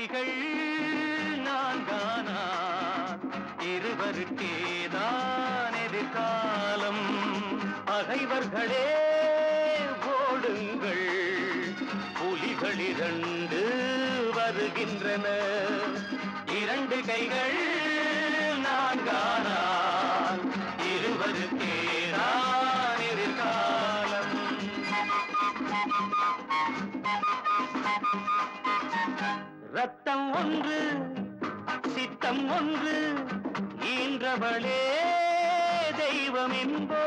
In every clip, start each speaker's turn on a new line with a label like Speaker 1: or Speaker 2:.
Speaker 1: இரண்டு நான் தானா இருவருக்கேதான் எதிர்காலம். பகைவர்களே ஓடுங்கள். புலிகள் இரண்டு வருகின்றன. இரண்டு கைகள் நான்கானான் ரத்தம் ஒன்று சித்தம் ஒன்று ஈன்றவளே தெய்வம் என்போ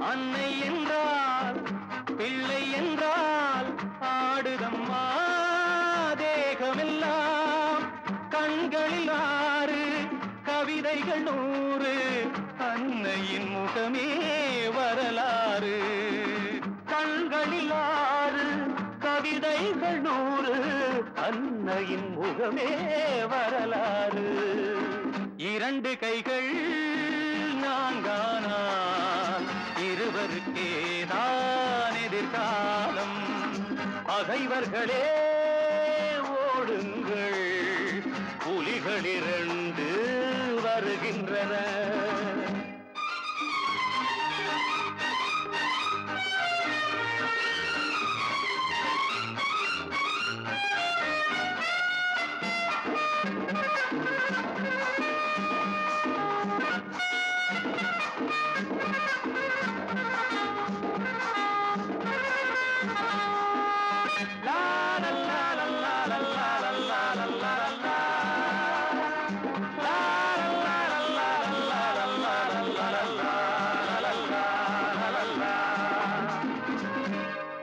Speaker 1: அன்னை என்றால் பிள்ளை என்றால் ஆடுதம்மா தேகமெல்லாம். கண்களில் ஆறு கவிதைகள் நூறு அன்னையின் முகமே கவிதைகள் நூறு அன்னையின் முகமே வரலாறு. இரண்டு கைகள் நான்கானால் இருவருக்கேதான் எதிர்காலம். பகைவர்களே ஓடுங்கள். புலிகள் இரண்டு வருகின்றன.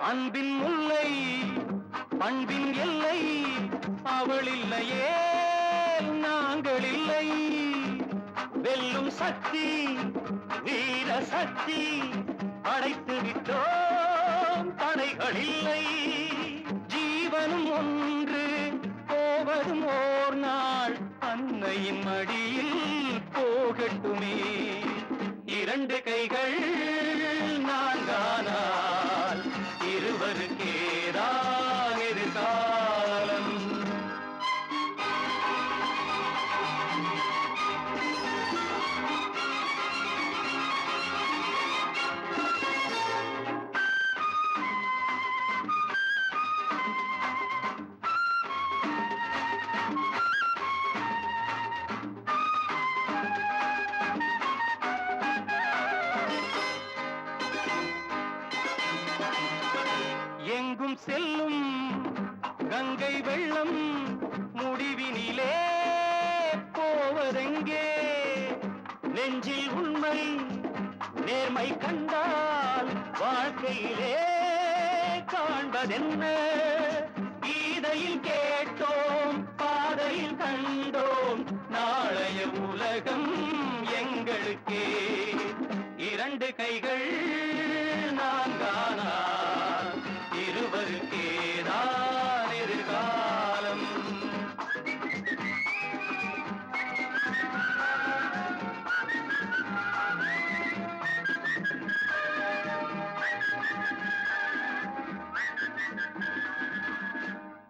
Speaker 1: அன்பின் முல்லை பண்பின் எல்லை அவள் இல்லையே நாங்கள் இல்லை வெல்லும் சக்தி வீர சக்தி அடைத்து விட்டோம் தடைகள் இல்லை ஜீவனும் ஒன்று போவதும் ஓர் நாள். அன்னையின் மடியில் போகட்டுமே. இரண்டு கைகள் செல்லும் கங்கை வெள்ளம் முடிவினிலே போவதெங்கே? நெஞ்சில் உண்மை நேர்மை கண்டால் வாழ்க்கையிலே காண்பதென்ன? கீதையில் கேட்டோம் பாதையில் கண்டோம் நாளைய உலகம் எங்களுக்கே. இரண்டு கைகள்